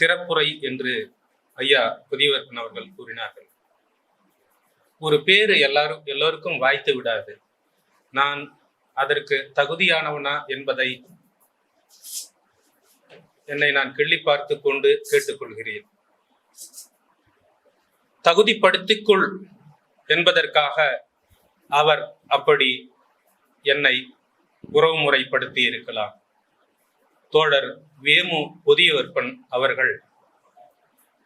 திறப்புரை என்று ஐயா புதியவர்கன் அவர்கள் கூறினார்கள். ஒரு பேரு எல்லாரும் எல்லோருக்கும் வாய்த்து விடாது. நான் அதற்கு தகுதியானவனா என்பதை என்னை நான் கிள்ளி பார்த்து கொண்டு கேட்டுக்கொள்கிறேன். தகுதிப்படுத்திக்குள் என்பதற்காக அவர் அப்படி என்னை உறவுமுறைப்படுத்தி இருக்கலாம். தோழர் வேமு புதியவர்பன் அவர்கள்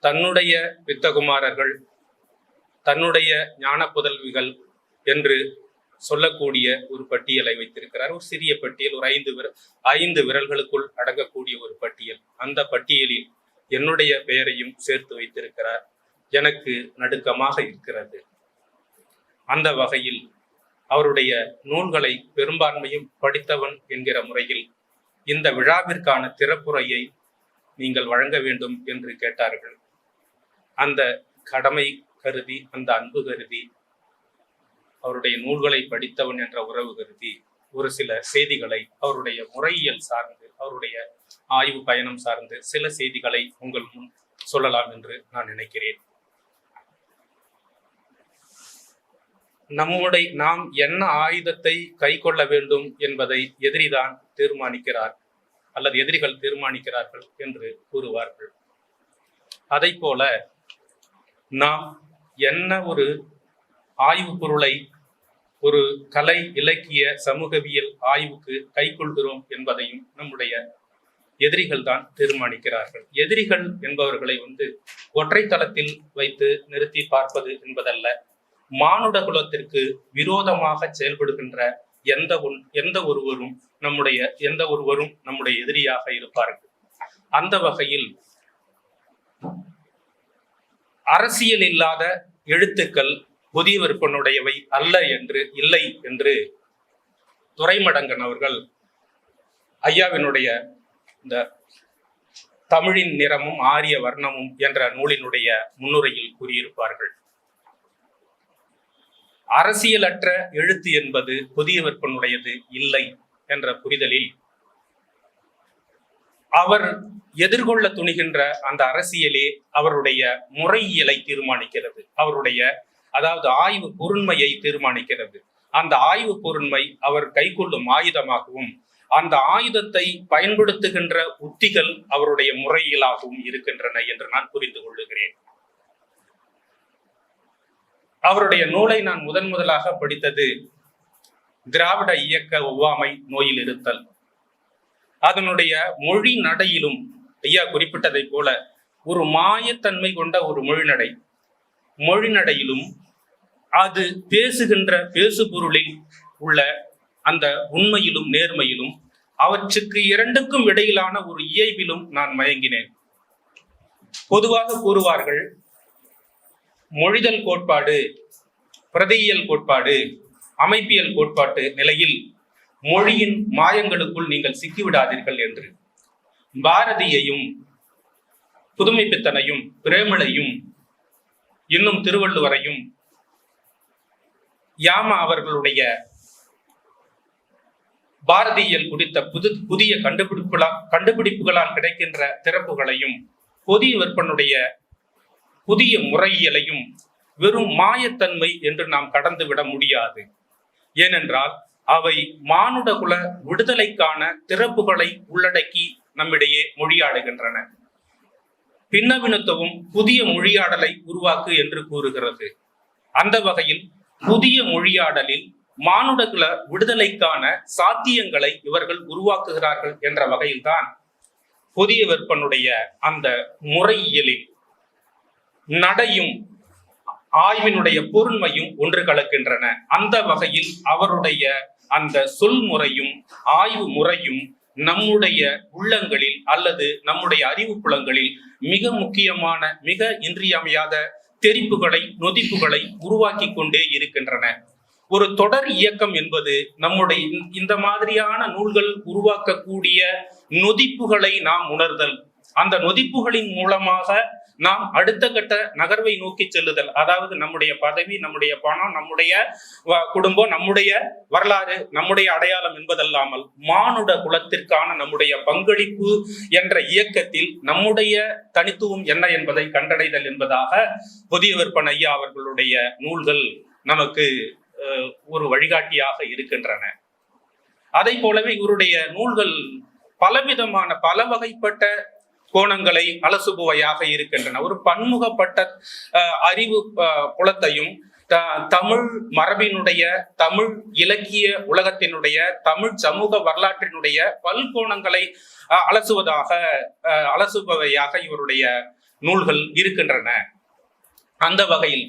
தன்னுடைய வித்தகுமாரர்கள் தன்னுடைய ஞான புதல்விகள் என்று சொல்லக்கூடிய ஒரு பட்டியலை வைத்திருக்கிறார். ஒரு சிறிய பட்டியல் ஒரு ஐந்து விர ஐந்து விரல்களுக்குள் அடங்கக்கூடிய ஒரு பட்டியல். அந்த பட்டியலில் என்னுடைய பெயரையும் சேர்த்து வைத்திருக்கிறார். எனக்கு நடுக்கமாக இருக்கிறது. அந்த வகையில் அவருடைய நூல்களை பெரும்பான்மையும் படித்தவன் என்கிற முறையில் இந்த விழாவிற்கான திறப்புரையை நீங்கள் வழங்க வேண்டும் என்று கேட்டார்கள். அந்த கடமை கருதி அந்த அன்பு கருதி அவருடைய நூல்களை படித்தவன் என்ற உறவு கருதி ஒரு சில செய்திகளை அவருடைய முறையியல் சார்ந்து அவருடைய ஆய்வு பயணம் சார்ந்து சில செய்திகளை உங்கள் முன் சொல்லலாம் என்று நான் நினைக்கிறேன். நம்முடைய நாம் என்ன ஆயுதத்தை கை கொள்ள வேண்டும் என்பதை எதிரிதான் தீர்மானிக்கிறார் அல்லது எதிரிகள் தீர்மானிக்கிறார்கள் என்று கூறுவார்கள். அதை போல நாம் என்ன ஒரு ஆய்வு பொருளை ஒரு கலை இலக்கிய சமூகவியல் ஆய்வுக்கு கைக்கொள்கிறோம் என்பதையும் நம்முடைய எதிரிகள் தான் தீர்மானிக்கிறார்கள். எதிரிகள் என்பவர்களை வந்து ஒற்றை தளத்தில் வைத்து நிறுத்தி பார்ப்பது என்பதல்ல மானுட குலத்திற்கு விரோதமாக செயல்படுகின்ற எந்த ஒன் எந்த ஒருவரும் நம்முடைய எந்த ஒருவரும் நம்முடைய எதிரியாக இருப்பார்கள். அந்த வகையில் அரசியல் இல்லாத எழுத்துக்கள் புதிய விற்பனுடையவை அல்ல என்று இல்லை என்று துரைமடங்கன் அவர்கள் ஐயாவினுடைய இந்த தமிழின் நிறமும் ஆரிய வர்ணமும் என்ற நூலினுடைய முன்னுரையில் கூறியிருப்பார்கள். அரசியலற்ற எழுத்து என்பது புதிய விற்பனுடையது இல்லை என்ற புரிதலில் அவர் எதிர்கொள்ள துணிகின்ற அந்த அரசியலே அவருடைய முறையியலை தீர்மானிக்கிறது. அவருடைய அதாவது ஆய்வு பொருண்மையை தீர்மானிக்கிறது. அந்த ஆய்வு பொருண்மை அவர் கைக்கொள்ளும் ஆயுதமாகவும் அந்த ஆயுதத்தை பயன்படுத்துகின்ற உத்திகள் அவருடைய முறையிலாகவும் இருக்கின்றன என்று நான் புரிந்து கொள்ளுகிறேன். அவருடைய நூலை நான் முதன் முதலாக படித்தது திராவிட இயக்க ஒவ்வாமை நோயில் இருத்தல் அதனுடைய மொழி நடையிலும் ஐயா குறிப்பிட்டதை போல ஒரு மாயத்தன்மை கொண்ட ஒரு மொழிநடை. மொழிநடையிலும் அது பேசுகின்ற பேசு பொருளில் உள்ள அந்த உண்மையிலும் நேர்மையிலும் அவற்றுக்கு இரண்டுக்கும் இடையிலான ஒரு இயல்பிலும் நான் மயங்கினேன். பொதுவாக கூறுவார்கள் மொழிதல் கோட்பாடு பிரதியியல் கோட்பாடு அமைப்பியல் கோட்பாட்டு நிலையில் மொழியின் மாயங்களுக்குள் நீங்கள் சிக்கிவிடாதீர்கள் என்று பாரதியையும் புதுமைப்பித்தனையும் பிரேமலையும் இன்னும் திருவள்ளுவரையும் யாமா அவர்களுடைய பாரதியல் குறித்த புது புதிய கண்டுபிடிப்புகளால் கண்டுபிடிப்புகளால் கிடைக்கின்ற திறப்புகளையும் புதிய விற்பனுடைய புதிய முறையியலையும் வெறும் மாயத்தன்மை என்று நாம் கடந்து விட முடியாது. ஏனென்றால் அவை மானுடகுல விடுதலைக்கான திறப்புகளை உள்ளடக்கி நம்மிடையே மொழியாடுகின்றன. பின்னவினத்துவம் புதிய மொழியாடலை உருவாக்கு என்று கூறுகிறது. அந்த வகையில் புதிய மொழியாடலில் மானுடகுல விடுதலைக்கான சாத்தியங்களை இவர்கள் உருவாக்குகிறார்கள் என்ற வகையில்தான் புதிய விற்பனுடைய அந்த முறையியலில் நடையும் ஆய்வினுடைய பொருண்மையும் ஒன்று கலக்கின்றன. அந்த வகையில் அவருடைய அந்த சொல்முறையும் ஆய்வு முறையும் நம்முடைய உள்ளங்களில் அல்லது நம்முடைய அறிவு புலங்களில் மிக முக்கியமான மிக இன்றியமையாத தெரிப்புகளை நொதிப்புகளை உருவாக்கி கொண்டே இருக்கின்றன. ஒரு தொடர் இயக்கம் என்பது நம்முடைய இந்த மாதிரியான நூல்கள் உருவாக்கக்கூடிய நொதிப்புகளை நாம் உணர்தல். அந்த நொதிப்புகளின் மூலமாக நாம் அடுத்த கட்ட நகர்வை நோக்கி செல்லுதல் அதாவது நம்முடைய பதவி நம்முடைய பணம் நம்முடைய வ- குடும்பம் நம்முடைய வரலாறு நம்முடைய அடையாளம் என்பதல்லாமல் மானுட குலத்திற்கான நம்முடைய பங்களிப்பு என்ற இயக்கத்தில் நம்முடைய தனித்துவம் என்ன என்பதை கண்டடைதல் என்பதாக புதிய விற்பன் ஐயா அவர்களுடைய நூல்கள் நமக்கு அஹ், ஒரு வழிகாட்டியாக இருக்கின்றன. அதை போலவே இவருடைய நூல்கள் பலவிதமான பல வகைப்பட்ட கோணங்களை அலசுபவையாக இருக்கின்றன. ஒரு பன்முகப்பட்ட அஹ், அறிவு புலத்தையும் த- தமிழ் மரபினுடைய தமிழ் இலக்கிய உலகத்தினுடைய தமிழ் சமூக வரலாற்றினுடைய பல்கோணங்களை அஹ், அலசுவதாக அஹ், அலசுபவையாக இவருடைய நூல்கள் இருக்கின்றன. அந்த வகையில்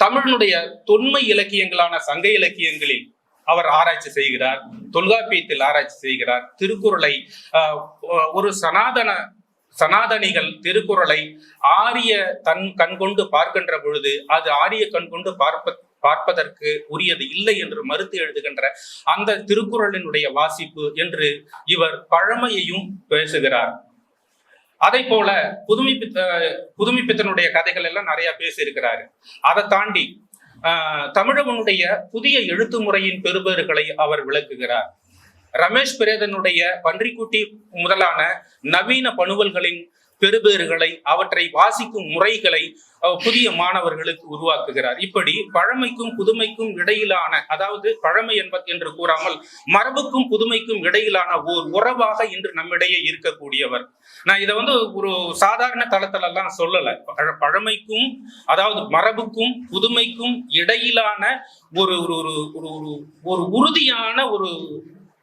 தமிழினுடைய தொன்மை இலக்கியங்களான சங்க இலக்கியங்களில் அவர் ஆராய்ச்சி செய்கிறார் தொல்காப்பியத்தில் ஆராய்ச்சி செய்கிறார். திருக்குறளை ஆஹ், ஒரு சனாதன சனாதனிகள் திருக்குறளை ஆரிய தன் கண்கொண்டு பார்க்கின்ற பொழுது அது ஆரிய கண்கொண்டு பார்ப்ப பார்ப்பதற்கு உரியது இல்லை என்று மறுத்து எழுதுகின்ற அந்த திருக்குறளினுடைய வாசிப்பு என்று இவர் பழமையையும் பேசுகிறார். அதை போல புதுமை புதுமைப்பித்தனுடைய கதைகள் எல்லாம் நிறைய பேசியிருக்கிறாரு. அதை தாண்டி ஆஹ், தமிழகனுடைய புதிய எழுத்து முறையின் பெறுபேறுகளை அவர் விளக்குகிறார். ரமேஷ் பிரேதனுடைய பன்றிக்குட்டி முதலான நவீன பணுவல்களின் பெறுபேறுகளை அவற்றை வாசிக்கும் முறைகளை புதிய மாணவர்களுக்கு உருவாக்குகிறார். இப்படி பழமைக்கும் புதுமைக்கும் இடையிலான அதாவது பழமை என்பது என்று கூறாமல் மரபுக்கும் புதுமைக்கும் இடையிலான ஓர் உறவாக இன்று நம்மிடையே இருக்கக்கூடியவர். நான் இதை வந்து ஒரு சாதாரண தளத்துல எல்லாம் பழ- பழமைக்கும் அதாவது மரபுக்கும் புதுமைக்கும் இடையிலான ஒரு ஒரு ஒரு ஒரு ஒரு ஒரு உறுதியான ஒரு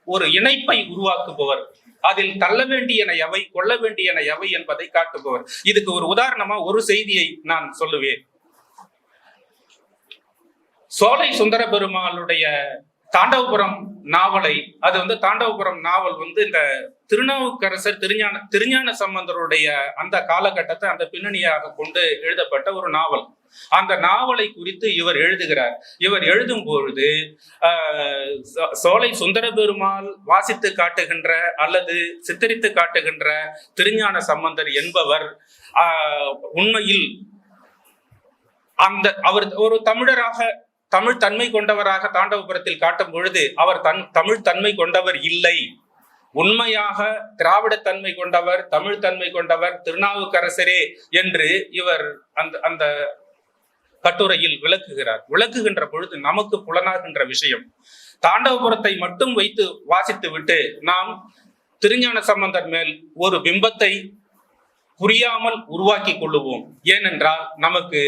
ஒரு இணைப்பை உருவாக்குபவர். அதில் தள்ள வேண்டியன எவை கொள்ள வேண்டியன எவை என்பதை காட்டுபவர். இதுக்கு ஒரு உதாரணமா ஒரு செய்தியை நான் சொல்லுவேன். சோலை சுந்தர பெருமாளுடைய தாண்டவபுரம் நாவலை அது வந்து தாண்டவபுரம் நாவல் வந்து இந்த திருநாவுக்கரசர் திருஞான திருஞான சம்பந்தருடைய அந்த காலகட்டத்தை அந்த பின்னணியாக கொண்டு எழுதப்பட்ட ஒரு நாவல். அந்த நாவலை குறித்து இவர் எழுதுகிறார். இவர் எழுதும் பொழுது சோலை சுந்தர பெருமாள் வாசித்து காட்டுகின்ற அல்லது சித்தரித்து காட்டுகின்ற திருஞான சம்பந்தர் என்பவர் உண்மையில் அந்த அவர் ஒரு தமிழராக தமிழ் தன்மை கொண்டவராக தாண்டவபுரத்தில் காட்டும் பொழுது அவர் தன் தமிழ் தன்மை கொண்டவர் இல்லை. உண்மையாக திராவிட தன்மை கொண்டவர் தமிழ் தன்மை கொண்டவர் திருநாவுக்கரசரே என்று இவர் அந்த அந்த கட்டுரையில் விளக்குகிறார். விளக்குகின்ற பொழுது நமக்கு புலனாகின்ற விஷயம். தாண்டவபுரத்தை மட்டும் வைத்து வாசித்து விட்டு நாம் திருஞான சம்பந்தர் மேல் ஒரு பிம்பத்தை புரியாமல் உருவாக்கி கொள்ளுவோம். ஏனென்றால் நமக்கு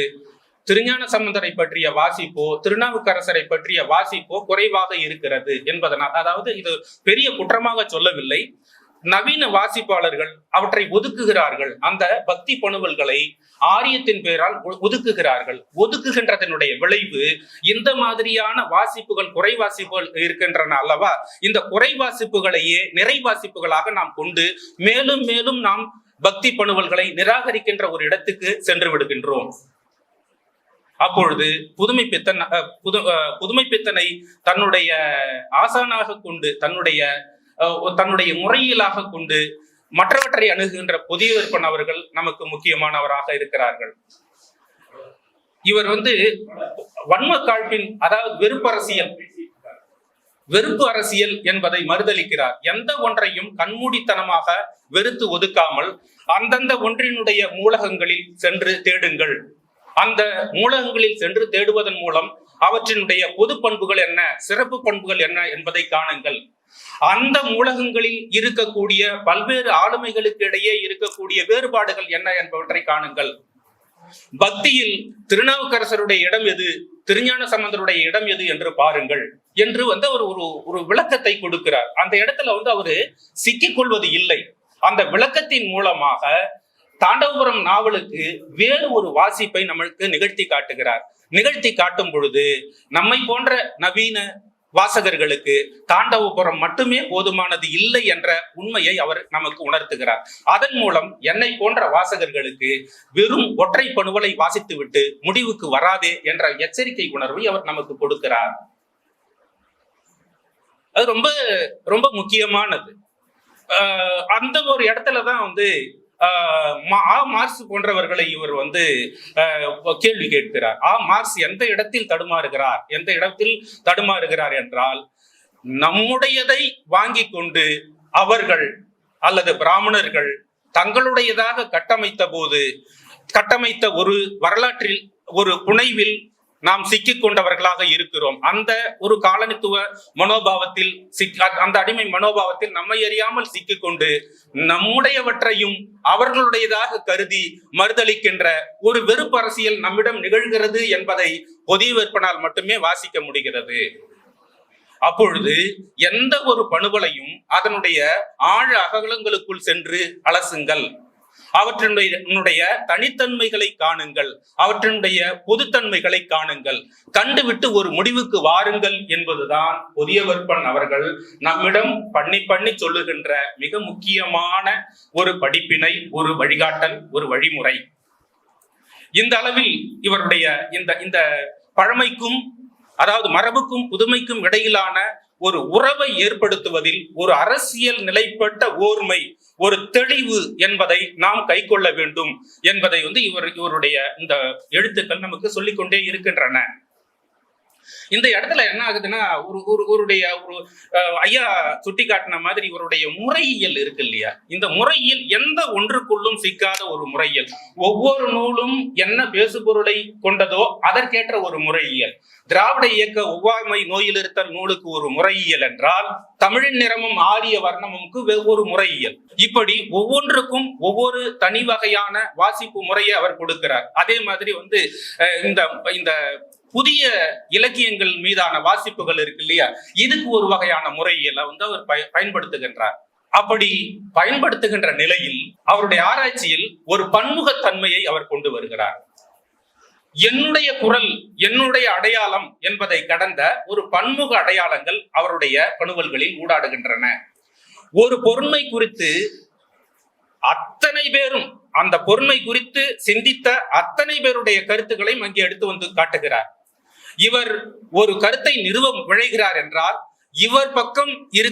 திருஞான சம்பந்தரை பற்றிய வாசிப்போ திருநாவுக்கரசரை பற்றிய வாசிப்போ குறைவாக இருக்கிறது என்பதனால் அதாவது இது பெரிய குற்றமாக சொல்லவில்லை. நவீன வாசிப்பாளர்கள் அவற்றை ஒதுக்குகிறார்கள். அந்த பக்தி பணுவல்களை ஆரியத்தின் பெயரால் ஒ- ஒதுக்குகிறார்கள். ஒதுக்குகின்றதனுடைய விளைவு இந்த மாதிரியான வாசிப்புகள் குறை வாசிப்புகள் இருக்கின்றன அல்லவா? இந்த குறை வாசிப்புகளையே நிறை வாசிப்புகளாக நாம் கொண்டு மேலும் மேலும் நாம் பக்தி பணுவல்களை நிராகரிக்கின்ற ஒரு இடத்துக்கு சென்று விடுகின்றோம். அப்பொழுது புதுமை பித்தன் அஹ், புது அஹ், புதுமை பித்தனை தன்னுடைய ஆசானாக கொண்டு தன்னுடைய தன்னுடைய முறையிலாக கொண்டு மற்றவற்றை அணுகுகின்ற புதிய விற்பன் அவர்கள் நமக்கு முக்கியமானவராக இருக்கிறார்கள். இவர் வந்து வன்ம காழ்ப்பின் அதாவது வெறுப்பரசியல் வெறுப்பு அரசியல் என்பதை மறுதளிக்கிறார். எந்த ஒன்றையும் கண்மூடித்தனமாக வெறுத்து ஒதுக்காமல் அந்தந்த ஒன்றினுடைய மூலகங்களில் சென்று தேடுங்கள். அந்த மூலகங்களில் சென்று தேடுவதன் மூலம் அவற்றினுடைய பொது பண்புகள் என்ன சிறப்பு பண்புகள் என்ன என்பதை காணுங்கள். அந்த மூலகங்களில் இருக்கக்கூடிய பல்வேறு ஆளுமைகளுக்கு இடையே இருக்கக்கூடிய வேறுபாடுகள் என்ன என்பவற்றை காணுங்கள். பக்தியில் திருநாவுக்கரசருடைய இடம் எது? திருஞான சம்பந்தருடைய இடம் எது என்று பாருங்கள். என்று வந்து அவர் ஒரு ஒரு விளக்கத்தை கொடுக்கிறார். அந்த இடத்துல வந்து அவரு சிக்கிக் கொள்வது இல்லை. அந்த விளக்கத்தின் மூலமாக தாண்டவபுரம் நாவலுக்கு வேறு ஒரு வாசிப்பை நம்மளுக்கு நிகழ்த்தி காட்டுகிறார். நிகழ்த்தி காட்டும் பொழுது நம்மை போன்ற நவீன வாசகர்களுக்கு தாண்டவபுரம் மட்டுமே போதுமானது இல்லை என்ற உண்மையை அவர் நமக்கு உணர்த்துகிறார். அதன் மூலம் என்னை போன்ற வாசகர்களுக்கு வெறும் ஒற்றை பணுவலை வாசித்துவிட்டு முடிவுக்கு வராதே என்ற எச்சரிக்கை உணர்வை அவர் நமக்கு கொடுக்கிறார். அது ரொம்ப ரொம்ப முக்கியமானது. ஆஹ் அந்த ஒரு இடத்துல தான் வந்து மா- ஆ மார்க்ஸ் போன்றவர்களை இவர் வந்து கேள்வி கேட்கிறார். ஆ மார்ஸ் எந்த இடத்தில் தடுமாறுகிறார்? எந்த இடத்தில் தடுமாறுகிறார் என்றால் நம்முடையதை வாங்கி கொண்டு அவர்கள் அல்லது பிராமணர்கள் தங்களுடையதாக கட்டமைத்த போது கட்டமைத்த ஒரு வரலாற்றில் ஒரு புனைவில் நாம் சிக்கி கொண்டவர்களாக இருக்கிறோம். அந்த ஒரு காலனித்துவ மனோபாவத்தில் அந்த அடிமை மனோபாவத்தில் நம்மை அறியாமல் சிக்கிக்கொண்டு நம்முடையவற்றையும் அவர்களுடையதாக கருதி மறுதளிக்கின்ற ஒரு வெறுப்பு அரசியல் நம்மிடம் நிகழ்கிறது என்பதை பொதி விற்பனால் மட்டுமே வாசிக்க முடிகிறது. அப்பொழுது எந்த ஒரு பணுவலையும் அதனுடைய ஆழ அகலங்களுக்குள் சென்று அலசுங்கள். அவற்றினுடைய தனித்தன்மைகளை காணுங்கள். அவற்றினுடைய பொதுத்தன்மைகளை காணுங்கள். கண்டுவிட்டு ஒரு முடிவுக்கு வாருங்கள் என்பதுதான் புதிய புதியவர்பன் அவர்கள் நம்மிடம் பண்ணி பண்ணி சொல்லுகின்ற மிக முக்கியமான ஒரு படிப்பினை ஒரு வழிகாட்டல் ஒரு வழிமுறை. இந்த அளவில் இவருடைய இந்த இந்த பழமைக்கும் அதாவது மரபுக்கும் புதுமைக்கும் இடையிலான ஒரு உறவை ஏற்படுத்துவதில் ஒரு அரசியல் நிலைப்பட்ட ஓர்மை ஒரு தெளிவு என்பதை நாம் கைக்கொள்ள வேண்டும் என்பதை வந்து இவர் இவருடைய இந்த எழுத்துக்கள் நமக்கு சொல்லிக்கொண்டே இருக்கின்றன. இந்த இடத்துல என்ன ஆகுதுன்னா ஒரு ஒரு ஒருடைய ஒரு ஐயா சுட்டி காட்டின மாதிரி இவருடைய முறையியல் இருக்கு இல்லையா? இந்த முறையில் எந்த ஒன்றுக்குள்ளும் சிக்காத ஒரு முறையியல். ஒவ்வொரு நூலும் என்ன பேசுபொருளை கொண்டதோ அதற்கேற்ற ஒரு முறையியல். திராவிட இயக்க ஒவ்வாமை நோயில் இருத்தல் நூலுக்கு ஒரு முறையியல் என்றால் தமிழின் நிறமும் ஆரிய வர்ணமும்க்கு வெவ்வேறு முறையியல். இப்படி ஒவ்வொன்றுக்கும் ஒவ்வொரு தனி வகையான வாசிப்பு முறையை அவர் கொடுக்கிறார். அதே மாதிரி வந்து இந்த இந்த புதிய இலக்கியங்கள் மீதான வாசிப்புகள் இருக்கு இல்லையா? இதுக்கு ஒரு வகையான முறையில வந்து அவர் பய- பயன்படுத்துகின்றார். அப்படி பயன்படுத்துகின்ற நிலையில் அவருடைய ஆராய்ச்சியில் ஒரு பன்முகத்தன்மையை அவர் கொண்டு வருகிறார். என்னுடைய குரல் என்னுடைய அடையாளம் என்பதை கடந்த ஒரு பன்முக அடையாளங்கள் அவருடைய பணுவல்களில் ஊடாடுகின்றன. ஒரு பொருண்மை குறித்து அத்தனை பேரும் அந்த பொருண்மை குறித்து சிந்தித்த அத்தனை பேருடைய கருத்துக்களையும் அங்கே எடுத்து வந்து காட்டுகிறார். இவர் ஒரு கருத்தை நிறுவ விழைகிறார் என்றால் இவர் பக்கம் இரு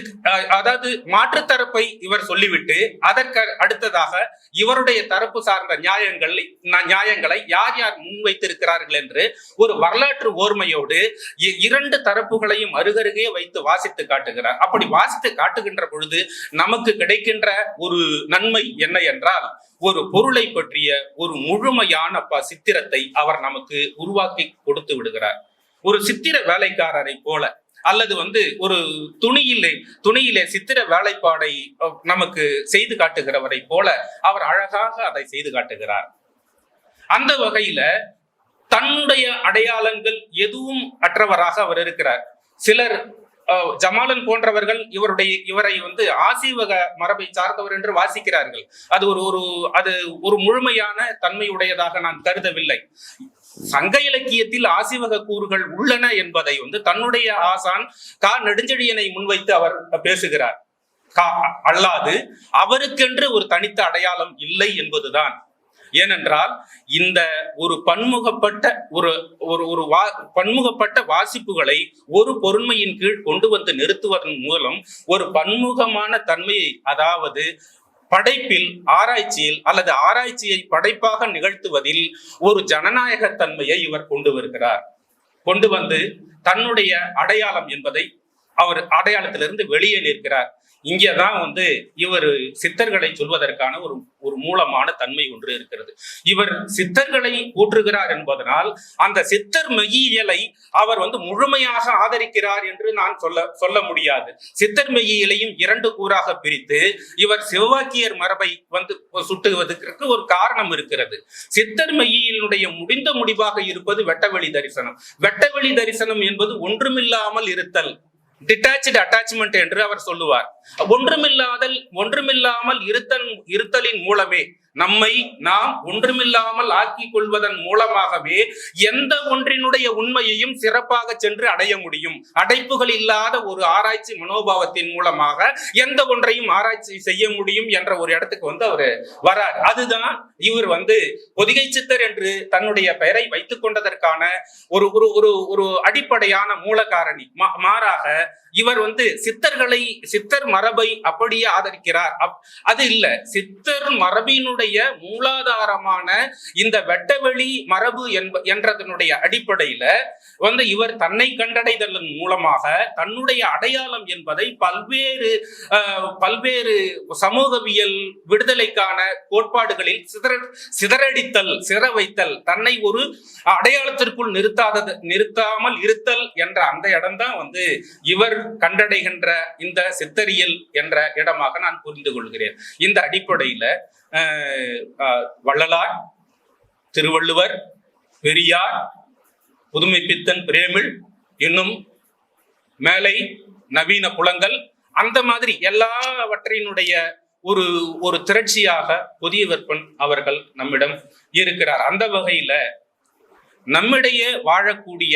அதாவது மாற்று தரப்பை இவர் சொல்லிவிட்டு அதற்கு அடுத்ததாக இவருடைய தரப்பு சார்ந்த நியாயங்களை ந- நியாயங்களை யார் யார் முன்வைத்திருக்கிறார்கள் என்று ஒரு வரலாற்று ஓர்மையோடு இ- இரண்டு தரப்புகளையும் அருகருகே வைத்து வாசித்து காட்டுகிறார். அப்படி வாசித்து காட்டுகின்ற பொழுது நமக்கு கிடைக்கின்ற ஒரு நன்மை என்ன என்றால் ஒரு பொருளை பற்றிய ஒரு முழுமையான ப- சித்திரத்தை அவர் நமக்கு உருவாக்கி கொடுத்து விடுகிறார். ஒரு சித்திர வேலைக்காரரை போல அல்லது வந்து ஒரு துணியிலே துணியிலே சித்திர வேலைப்பாடை நமக்கு செய்து காட்டுகிறவரை போல அவர் அழகாக அதை செய்து காட்டுகிறார். அந்த வகையில தன்னுடைய அடையாளங்கள் எதுவும் அற்றவராக அவர் இருக்கிறார். சிலர் அஹ், ஜமாலன் போன்றவர்கள் இவருடைய இவரை வந்து ஆசீவக மரபை சார்ந்தவர் என்று வாசிக்கிறார்கள். அது ஒரு ஒரு அது ஒரு முழுமையான தன்மையுடையதாக நான் கருதவில்லை. சங்க இலக்கியத்தில் ஆசிவக கூறுகள் உள்ளன என்பதை வந்து தன்னுடைய ஆசான் கா. நெடுஞ்செழியனை முன்வைத்து அவர் பேசுகிறார். அல்லாது அவருக்கென்று ஒரு தனித்த அடையாளம் இல்லை என்பதுதான். ஏனென்றால் இந்த ஒரு பன்முகப்பட்ட ஒரு ஒரு ஒரு வா பன்முகப்பட்ட வாசிப்புகளை ஒரு பொருண்மையின் கீழ் கொண்டு வந்து நிறுத்துவதன் மூலம் ஒரு பன்முகமான தன்மையை அதாவது படைப்பில் ஆராய்ச்சியில் அல்லது ஆராய்ச்சியை படைப்பாக நிகழ்த்துவதில் ஒரு ஜனநாயக தன்மையை இவர் கொண்டு வருகிறார். கொண்டு வந்து தன்னுடைய அடையாளம் என்பதை அவர் அடையாளத்திலிருந்து வெளியே நிற்கிறார். இங்கேதான் வந்து இவர் சித்தர்களை சொல்வதற்கான ஒரு ஒரு மூலமான தன்மை ஒன்று இருக்கிறது. இவர் சித்தர்களை கூற்றுகிறார் என்பதனால் அந்த சித்தர் மெய்யியலை அவர் வந்து முழுமையாக ஆதரிக்கிறார் என்று நான் சொல்ல சொல்ல முடியாது. சித்தர் மெய்யியலையும் இரண்டு கூறாக பிரித்து இவர் சிவவாக்கியர் மரபை வந்து சுட்டுவதற்கு ஒரு காரணம் இருக்கிறது. சித்தர் மெய்யியலினுடைய முடிந்த முடிவாக இருப்பது வெட்டவெளி தரிசனம். வெட்டவெளி தரிசனம் என்பது ஒன்றுமில்லாமல் இருத்தல். டிட்டாச்சு அட்டாச்மெண்ட் என்று அவர் சொல்லுவார். ஒன்றுமில்லாதல் ஒன்றுமில்லாமல் இருத்தல் இருத்தலின் மூலமே நம்மை நாம் ஒன்றுமில்லாமல் ஆக்கிக் கொள்வதன் மூலமாகவே எந்த ஒன்றினுடைய உண்மையையும் சிறப்பாக சென்று அடைய முடியும். அடைப்புகள் இல்லாத ஒரு ஆராய்ச்சி மனோபாவத்தின் மூலமாக எந்த ஒன்றையும் ஆராய்ச்சி செய்ய முடியும் என்ற ஒரு இடத்துக்கு வந்து அவர் வரார். அதுதான் இவர் வந்து பொதிகை சித்தர் என்று தன்னுடைய பெயரை வைத்துக் கொண்டதற்கான ஒரு ஒரு ஒரு ஒரு அடிப்படையான மூல காரணி மா- மாறாக இவர் வந்து சித்தர்களை சித்தர் மரபை அப்படியே ஆதரிக்கிறார். அப்- அது இல்ல. சித்தர் மரபினுடைய மூலாதாரமான இந்த வெட்டவெளி மரபு என்ப என்றதனுடைய அடிப்படையில வந்து இவர் தன்னை கண்டடைதலின் மூலமாக தன்னுடைய அடையாளம் என்பதை பல்வேறு பல்வேறு சமூகவியல் விடுதலைக்கான கோட்பாடுகளில் சிதற சிதறடித்தல் சிற வைத்தல் தன்னை ஒரு அடையாளத்திற்குள் நிறுத்தாதது நிறுத்தாமல் இருத்தல் என்ற அந்த இடம்தான் வந்து இவர் கண்டடைகின்ற இந்த சித்தரியல் என்ற இடமாக நான் புரிந்து கொள்கிறேன். இந்த அடிப்படையில வள்ளலார் திருவள்ளுவர் பெரியார் புதுமைப்பித்தன் பிரேமிழ் இன்னும் மேலை நவீன புலங்கள் அந்த மாதிரி எல்லாவற்றினுடைய ஒரு ஒரு திரட்சியாக புதிய விற்பன் அவர்கள் நம்மிடம் இருக்கிறார். அந்த வகையில நம்மிடையே வாழக்கூடிய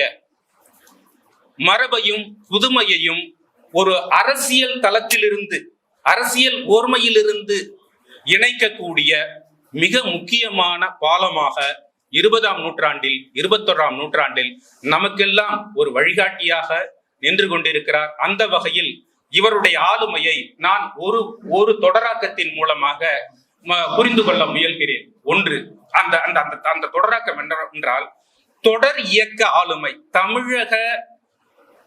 மரபையும் புதுமையையும் ஒரு அரசியல் தளத்திலிருந்து அரசியல் ஓர்மையிலிருந்து இணைக்கக்கூடிய மிக முக்கியமான பாலமாக இருபதாம் நூற்றாண்டில் இருபத்தொறாம் நூற்றாண்டில் நமக்கெல்லாம் ஒரு வழிகாட்டியாக நின்று கொண்டிருக்கிறார். அந்த வகையில் இவருடைய ஆளுமையை நான் ஒரு ஒரு தொடராக்கத்தின் மூலமாக ம- புரிந்து கொள்ள முயல்கிறேன். ஒன்று அந்த அந்த அந்த அந்த தொடராக்கம் என்ன- என்றால் தொடர் இயக்க ஆளுமை தமிழக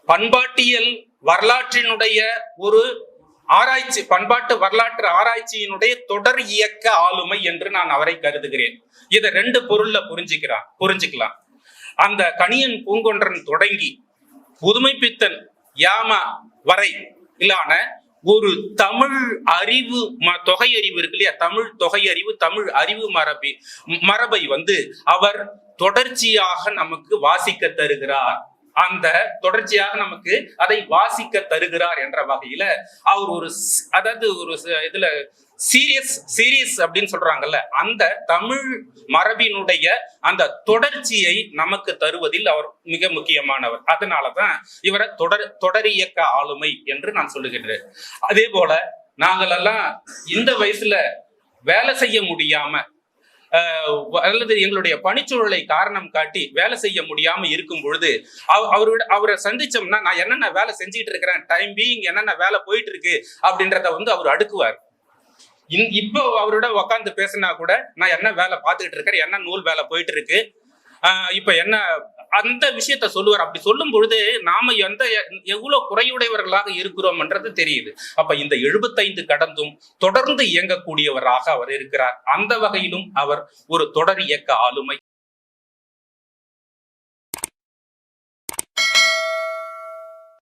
பண்பாட்டியல் வரலாற்றினுடைய ஒரு ஆராய்ச்சி பண்பாட்டு வரலாற்று ஆராய்ச்சியினுடைய தொடர் இயக்க ஆளுமை என்று நான் அவரை கருதுகிறேன். இதை ரெண்டு பொருள்ல புரிஞ்சுக்கிறான் புரிஞ்சுக்கலாம். அந்த கணியன் பூங்கொன்றன் தொடங்கி புதுமைப்பித்தன் யாமா வரை இல்லான ஒரு தமிழ் அறிவு ம- தொகை அறிவு இருக்கு இல்லையா? தமிழ் தொகை அறிவு தமிழ் அறிவு மரபி மரபை வந்து அவர் தொடர்ச்சியாக நமக்கு வாசிக்க தருகிறார். அந்த தொடர்ச்சியாக நமக்கு அதை வாசிக்க தருகிறார் என்ற வகையில அவர் ஒரு அதாவது ஒரு இதுல சீரியஸ் சீரியஸ் அப்படின்னு சொல்றாங்கல்ல அந்த தமிழ் மரபினுடைய அந்த தொடர்ச்சியை நமக்கு தருவதில் அவர் மிக முக்கியமானவர். அதனாலதான் இவரை தொடர் தொடர் இயக்க ஆளுமை என்று நான் சொல்லுகின்றேன். அதே போல நாங்களெல்லாம் இந்த வயசுல வேலை செய்ய முடியாம அல்லது எங்களுடைய பணிச்சூழலை காரணம் காட்டி வேலை செய்ய முடியாம இருக்கும் பொழுது அவரோட அவரை சந்திச்சோம்னா நான் என்னென்ன வேலை செஞ்சுட்டு இருக்கிறேன் டைம் பீயிங் என்னென்ன வேலை போயிட்டு இருக்கு அப்படின்றத வந்து அவர் அடுக்குவார். இன்- இப்போ அவரோட உட்காந்து பேசினா கூட நான் என்ன வேலை பார்த்துக்கிட்டு இருக்கேன் என்ன நூல் வேலை போயிட்டு இருக்கு இப்ப என்ன அந்த விஷயத்த சொல்லுவார். அப்படி சொல்லும் பொழுது நாம எந்த எவ்வளவு குறையுடையவர்களாக இருக்கிறோம்ன்றது தெரியுது. அப்ப இந்த எழுபத்தைந்து கடந்தும் தொடர்ந்து இயங்கக்கூடியவராக அவர் இருக்கிறார். அந்த வகையிலும் அவர் ஒரு தொடர் இயக்க ஆளுமை